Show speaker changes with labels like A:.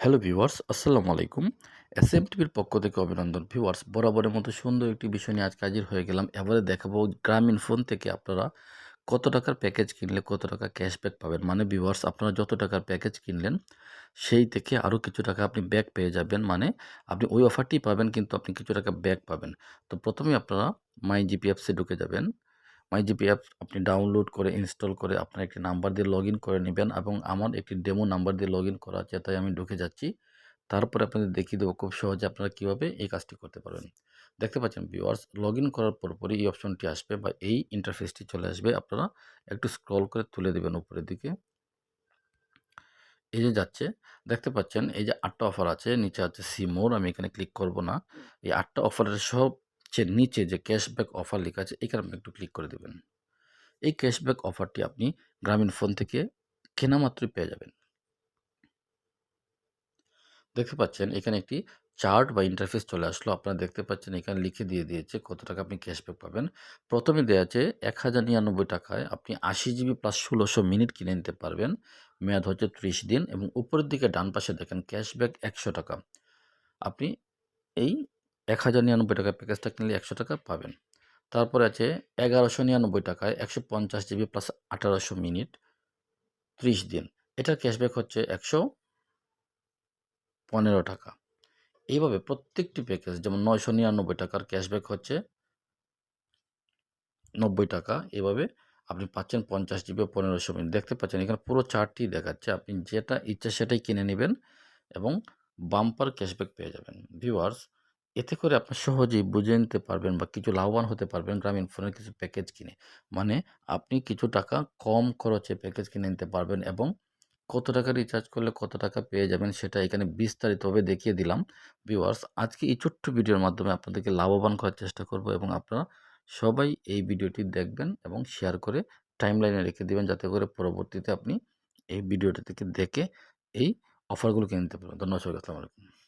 A: Hello viewers, আসসালামু আলাইকুম। S M টিভির পক্ষ থেকে অভিনন্দন। ভিউয়ার্স, বরাবরের মতো সুন্দর একটি বিষয় নিয়ে আজকে হাজির হয়ে গেলাম। এবারে দেখাবো গ্রামীণ ফোন থেকে আপনারা কত টাকার প্যাকেজ কিনলে কত টাকা ক্যাশব্যাক পাবেন? মানে ভিউয়ার্স, আপনারা যত টাকার প্যাকেজ কিনলেন, সেই থেকে আরও কিছু টাকা আপনি ব্যাক পেয়ে যাবেন। মানে আপনি ওই অফারটি পাবেন, কিন্তু আপনি কিছু টাকা ব্যাক পাবেন। তো প্রথমে আপনারা মাই জিপি অ্যাপসে ঢুকে যাবেন। মাই জিপি অ্যাপ আপনি ডাউনলোড করে ইনস্টল করে আপনার একটি নাম্বার দিয়ে লগ করে নেবেন এবং আমার একটি ডেমো নাম্বার দিয়ে লগ করা আছে, তাই আমি ঢুকে যাচ্ছি। তারপরে আপনাদের দেখিয়ে দেবো খুব সহজে আপনারা কীভাবে এই কাজটি করতে পারবেন। দেখতে পাচ্ছেন ভিউয়ার্স লগ ইন করার পরপরই এই অপশনটি আসবে বা এই ইন্টারফেসটি চলে আসবে। আপনারা একটু স্ক্রল করে তুলে দেবেন উপরের দিকে। এই যে যাচ্ছে, দেখতে পাচ্ছেন এই যে আটটা অফার আছে, নিচে আছে সিমোর আমি এখানে ক্লিক করব না। এই আটটা অফারের সবচেয়ে নিচে যে ক্যাশব্যাক অফার লেখা আছে এখানে আপনি একটু ক্লিক করে দেবেন। এই ক্যাশব্যাক অফারটি আপনি গ্রামীণ ফোন থেকে কেনা মাত্রই পেয়ে যাবেন। দেখতে পাচ্ছেন, এখানে একটি চার্ট বা ইন্টারফেস চলে আসলো। আপনারা দেখতে পাচ্ছেন, এখানে লিখে দিয়ে দিয়েছে কত টাকা আপনি ক্যাশব্যাক পাবেন। প্রথমে দেওয়া আছে এক হাজার নিরানব্বই টাকায় আপনি আশি জিবি প্লাস ষোলোশো মিনিট কিনে নিতে পারবেন। মেয়াদ হচ্ছে ত্রিশ দিন এবং উপরের দিকে ডান পাশে দেখেন ক্যাশব্যাক একশো টাকা। আপনি এই এক হাজার নিরানব্বই টাকার প্যাকেজটা কিনলে একশো টাকা পাবেন। তারপরে আছে এগারোশো নিরানব্বই টাকায় একশো পঞ্চাশ জিবি প্লাস আঠারোশো মিনিট, ত্রিশ দিন। এটার ক্যাশব্যাক হচ্ছে একশো পনেরো টাকা। এইভাবে প্রত্যেকটি প্যাকেজ যেমন নয়শো নিরানব্বই টাকার ক্যাশব্যাক হচ্ছে নব্বই টাকা এভাবে আপনি পাচ্ছেন পঞ্চাশ জিবি পনেরোশো মিনিট। দেখতে পাচ্ছেন এখানে পুরো চার্টটি দেখাচ্ছে, আপনি যেটা ইচ্ছা সেটাই কিনে নেবেন এবং বাম্পার ক্যাশব্যাক পেয়ে যাবেন। ভিউয়ার্স এতে করে আপনি সহজেই বুঝে নিতে পারবেন বা কিছু লাভবান হতে পারবেন গ্রামীণ ফোনের কিছু প্যাকেজ কিনে। মানে আপনি কিছু টাকা কম খরচে প্যাকেজ কিনে নিতে পারবেন এবং কত টাকা রিচার্জ করলে কত টাকা পেয়ে যাবেন সেটা এখানে বিস্তারিতভাবে দেখিয়ে দিলাম। ভিউয়ার্স আজকে এই ছোট্ট ভিডিওর মাধ্যমে আপনাদেরকে লাভবান করার চেষ্টা করব এবং আপনারা সবাই এই ভিডিওটি দেখবেন এবং শেয়ার করে টাইমলাইনে রেখে দেবেন যাতে করে পরবর্তীতে আপনি এই ভিডিওটি থেকে দেখে এই অফারগুলো কিনে নিতে পারবেন। ধন্যবাদ আসসালামু আলাইকুম।